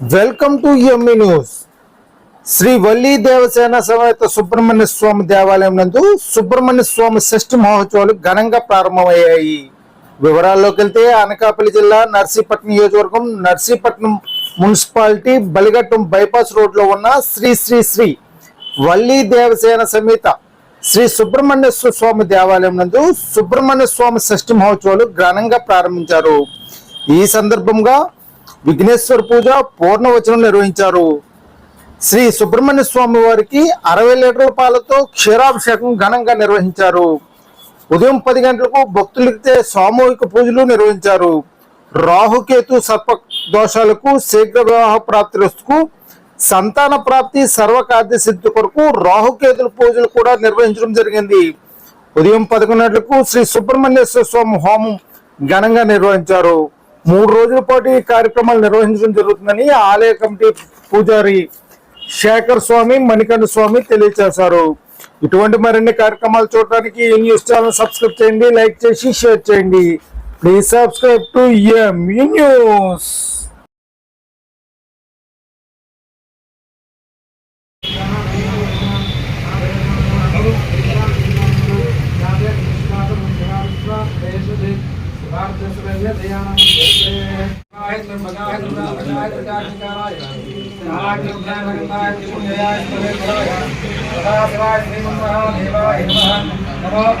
Welcome to ME news. Shri Valli Devasena సమేత సుబ్రహ్మణ్య స్వామి దేవాలయం నందు సుబ్రహ్మణ్య స్వామి షష్ఠి మహోత్సవాలు ఘనంగా ప్రారంభమయ్యాయి. వివరాల్లోకి వెళ్తే అనకాపల్లి జిల్లా నర్సీపట్నం నియోజకవర్గం నర్సీపట్నం మున్సిపాలిటీ బలిగట్టం బైపాస్ రోడ్లో ఉన్న శ్రీ శ్రీ శ్రీ వల్లి దేవసేన సమేత శ్రీ సుబ్రహ్మణ్యేశ్వర స్వామి దేవాలయం నందు సుబ్రహ్మణ్య స్వామి షష్ఠి మహోత్సవాలు ఘనంగా ప్రారంభించారు. ఈ సందర్భంగా విఘ్నేశ్వర పూజ పూర్ణవచనం నిర్వహించారు. శ్రీ సుబ్రహ్మణ్య స్వామి వారికి అరవై లీటర్ల పాలతో క్షీరాభిషేకం ఘనంగా నిర్వహించారు. ఉదయం పది గంటలకు భక్తులకి సామూహిక పూజలు నిర్వహించారు. రాహుకేతు సర్ప దోషాలకు శీఘ్ర వివాహ ప్రాప్తిరస్తుకు సంతాన ప్రాప్తి సర్వకార్య సిద్ధి కొరకు రాహుకేతుల పూజలు కూడా నిర్వహించడం జరిగింది. ఉదయం పదకొండు గంటలకు శ్రీ సుబ్రహ్మణ్యేశ్వర స్వామి హోమం ఘనంగా నిర్వహించారు. మూడు రోజుల పాటు ఈ కార్యక్రమాలు నిర్వహించడం జరుగుతుందని ఆలయ కమిటీ పూజారి శేఖర్ స్వామి మణికంఠ స్వామి తెలియజేశారు. ఇటువంటి మరిన్ని కార్యక్రమాలు చూడడానికి ఈ న్యూస్ ఛానల్ సబ్స్క్రైబ్ చేయండి లైక్ చేసి షేర్ చేయండి. Please subscribe to ME news. नमो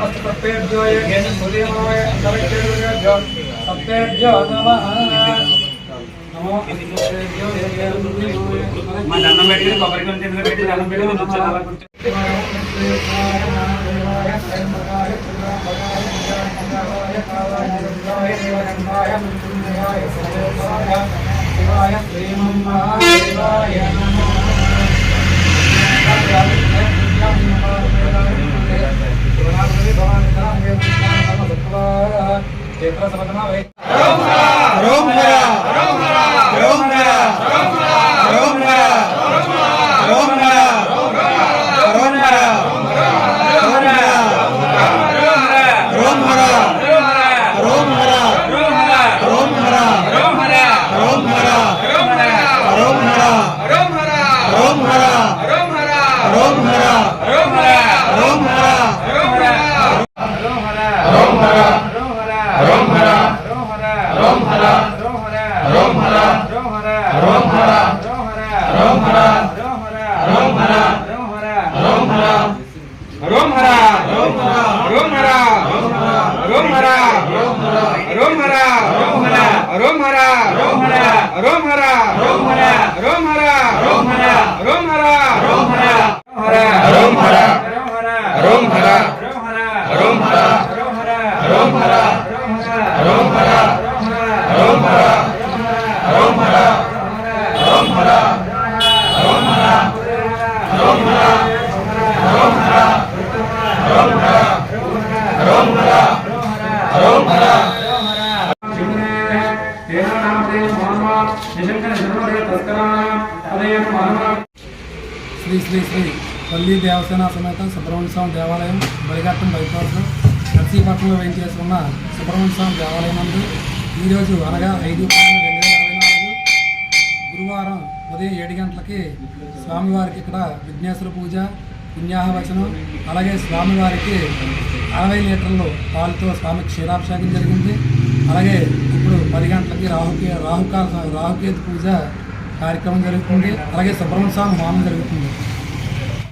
अस्तुपेभ्यो ये घेनि सूर्यमावय सर्वेभ्यो सप्तेभ्यो नमः नमो अस्तुपेभ्यो ये घेनि सूर्यमावय మా దండం పెట్టి కొబ్బరి కొంచెం ఎందుకు పెట్టి దండం పెట్టి నేను వచ్చాను అలా శంకాయ మృత్యుంజయాయ సర్వేశాయ శివాయ శ్రీమన్నాయ హరోం హర హరోం హర హరా రోమ్ హరా రోమ్ హరా రోమ్ హరా రోమ్ హరా రోమ్ హరా రోమ్ హరా రోమ్ హరా రోమ్ హరా రోమ్ శ్రీ శ్రీ శ్రీ పల్లి దేవసేన సమేత సుబ్రహ్మణ్య స్వామి దేవాలయం బలిఘట్టం బైపాస్. నర్సీపట్నంలో వేయించేసుకున్న ఉన్న సుబ్రహ్మణ్య స్వామి దేవాలయం నందు ఈరోజు అనగా ఐదు పన్నెండు రెండు వేల ఇరవై నాలుగు గురువారం ఉదయం ఏడు గంటలకి స్వామివారికి ఇక్కడ విఘ్నేశ్వర పూజ పుణ్యాహవచనం అలాగే స్వామివారికి అరవై లీటర్లు పాలతో స్వామి క్షీరాభిషేకం జరిగింది. అలాగే పది గంటలకి రాహుకే రాహుకాల రాహుకేతు పూజ కార్యక్రమం జరుగుతుంది. అలాగే సుబ్రహ్మణ్య స్వామి హోమం జరుగుతుంది.